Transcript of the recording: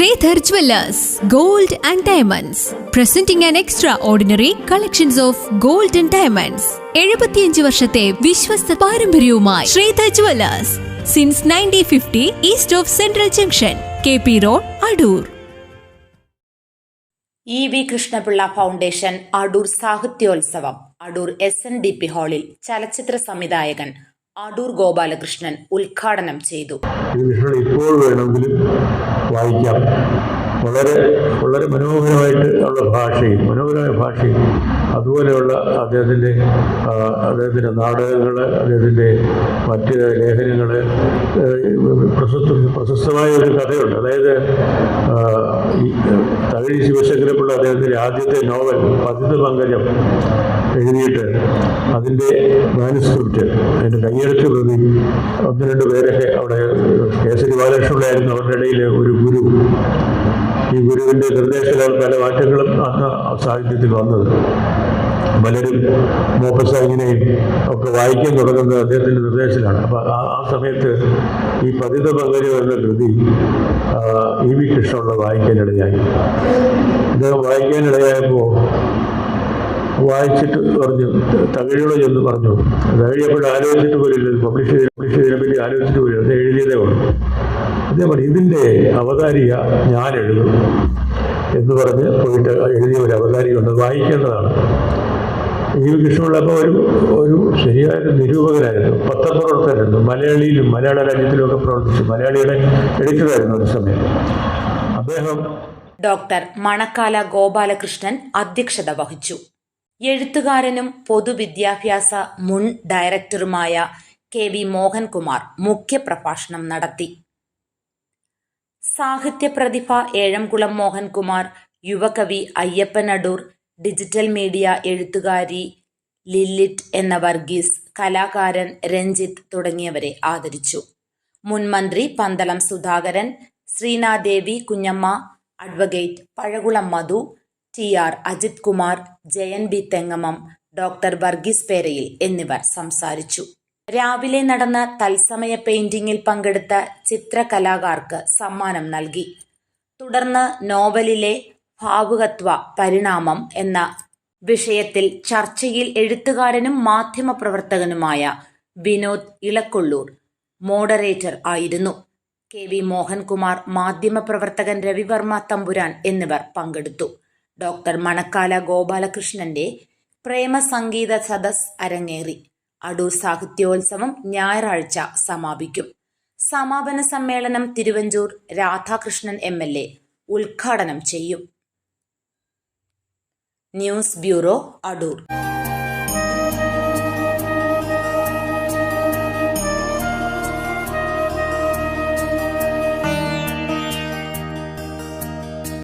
Sridhar gold Gold and Diamonds, presenting an extraordinary collections of gold and diamonds. എഴുപത്തിയഞ്ച് വർഷത്തെ വിശ്വസ്ത പാരമ്പര്യവുമായി Sridhar jewellers. Since nineteen fifty east of central junction K P road Adoor E V Krishnapillai foundation Adoor സാഹിത്യോത്സവം. Adoor S N D P ഹാളിൽ ചലച്ചിത്ര സംവിധായകൻ അടൂർ ഗോപാലകൃഷ്ണൻ ഉദ്ഘാടനം ചെയ്തു. ഇപ്പോൾ വേണമെങ്കിലും വായിക്കാം. വളരെ വളരെ മനോഹരമായിട്ട് ഉള്ള ഭാഷയും മനോഹരമായ ഭാഷയും അതുപോലെയുള്ള അദ്ദേഹത്തിന്റെ അദ്ദേഹത്തിന്റെ നാടകങ്ങൾ അദ്ദേഹത്തിന്റെ മറ്റ് ലേഖനങ്ങൾ പ്രശസ്ത പ്രശസ്തമായ ഒരു കഥയുണ്ട്. അതായത് തകഴി ശിവശങ്കരപ്പിള്ള അദ്ദേഹത്തിന്റെ ആദ്യത്തെ നോവൽ പതിത് പങ്കജം എഴുതിയിട്ട് അതിന്റെ മാനുസ്ക്രിപ്റ്റ് അതിന്റെ കയ്യെഴുത്ത് പ്രതി ഒന്ന് രണ്ട് പേരൊക്കെ അവിടെ കേസരി ബാലകൃഷ്ണപിള്ളയായിരുന്നു അവരുടെ ഇടയിൽ ഒരു ഗുരു. ഈ ഗുരുവിന്റെ നിർദ്ദേശങ്ങൾ പല മാറ്റങ്ങളും അന്ന് സാഹിത്യത്തിൽ വന്നത്. പലരും മോഹസാഹിനെയും ഒക്കെ വായിക്കാൻ തുടങ്ങുന്നത് അദ്ദേഹത്തിന്റെ നിർദ്ദേശത്തിലാണ്. അപ്പം ആ സമയത്ത് ഈ പതിത പങ്കജം എന്ന കൃതി ഇ വി കൃഷ്ണനുള്ള വായിക്കാനിടയായി അദ്ദേഹം വായിക്കാനിടയായപ്പോൾ വായിച്ചിട്ട് പറഞ്ഞു തകഴിയോട് ചെന്ന് പറഞ്ഞു. തകഴി എപ്പോഴും ആലോചിച്ചിട്ട് പോലില്ല പബ്ലിഷ് ചെയ്ത് പബ്ലിഷ് ചെയ്തതിനെ പറ്റി ആലോചിച്ചിട്ട് പോലും അത് എഴുതിയതേ ഉള്ളൂ. അതേ പറഞ്ഞു ഇതിന്റെ അവതാരിക ഞാൻ എഴുതും എന്ന് പറഞ്ഞ് പോയിട്ട് എഴുതിയ ഒരു അവതാരികയുണ്ട് വായിക്കേണ്ടതാണ്. ഈ കൃഷ്ണപിള്ളപ്പോൾ ഒരു ഒരു ശരിയായൊരു നിരൂപകനായിരുന്നു പത്രപ്രവർത്തകനായിരുന്നു മലയാളിയിലും മലയാള രാജ്യത്തിലും ഒക്കെ പ്രവർത്തിച്ചു മലയാളിയുടെ എഡിറ്ററായിരുന്നു ഒരു സമയം. അദ്ദേഹം ഡോക്ടർ മണക്കാല ഗോപാലകൃഷ്ണൻ അധ്യക്ഷത വഹിച്ചു. എഴുത്തുകാരനും പൊതുവിദ്യാഭ്യാസ മുൻ ഡയറക്ടറുമായ കെ വി മോഹൻകുമാർ മുഖ്യപ്രഭാഷണം നടത്തി. സാഹിത്യ പ്രതിഭ ഏഴംകുളം മോഹൻകുമാർ യുവകവി അയ്യപ്പനടൂർ ഡിജിറ്റൽ മീഡിയ എഴുത്തുകാരി ലില്ലിറ്റ് എന്ന വർഗീസ് കലാകാരൻ രഞ്ജിത്ത് തുടങ്ങിയവരെ ആദരിച്ചു. മുൻ മന്ത്രി Pandalam Sudhakaran Sreenadevi Kunjamma advocate Pazhakulam Madhu T R Ajith Kumar Jayan B Thengamam doctor Varghese Perayil എന്നിവർ സംസാരിച്ചു. രാവിലെ നടന്ന തത്സമയ പെയിന്റിംഗിൽ പങ്കെടുത്ത ചിത്രകലാകാർക്ക് സമ്മാനം നൽകി. തുടർന്ന് നോവലിലെ ഭാവുകത്വ പരിണാമം എന്ന വിഷയത്തിൽ ചർച്ചയിൽ എഴുത്തുകാരനും മാധ്യമപ്രവർത്തകനുമായ വിനോദ് ഇളക്കൊള്ളൂർ മോഡറേറ്റർ ആയിരുന്നു. കെ വി മോഹൻകുമാർ മാധ്യമപ്രവർത്തകൻ രവിവർമ്മ തമ്പുരാൻ എന്നിവർ പങ്കെടുത്തു. ഡോക്ടർ മണക്കാല ഗോപാലകൃഷ്ണന്റെ പ്രേമസംഗീത സദസ് അരങ്ങേറി. അടൂർ സാഹിത്യോത്സവം ഞായറാഴ്ച സമാപിക്കും. സമാപന സമ്മേളനം Thiruvanchoor Radhakrishnan M L A ഉദ്ഘാടനം ചെയ്യും. News bureau Adoor.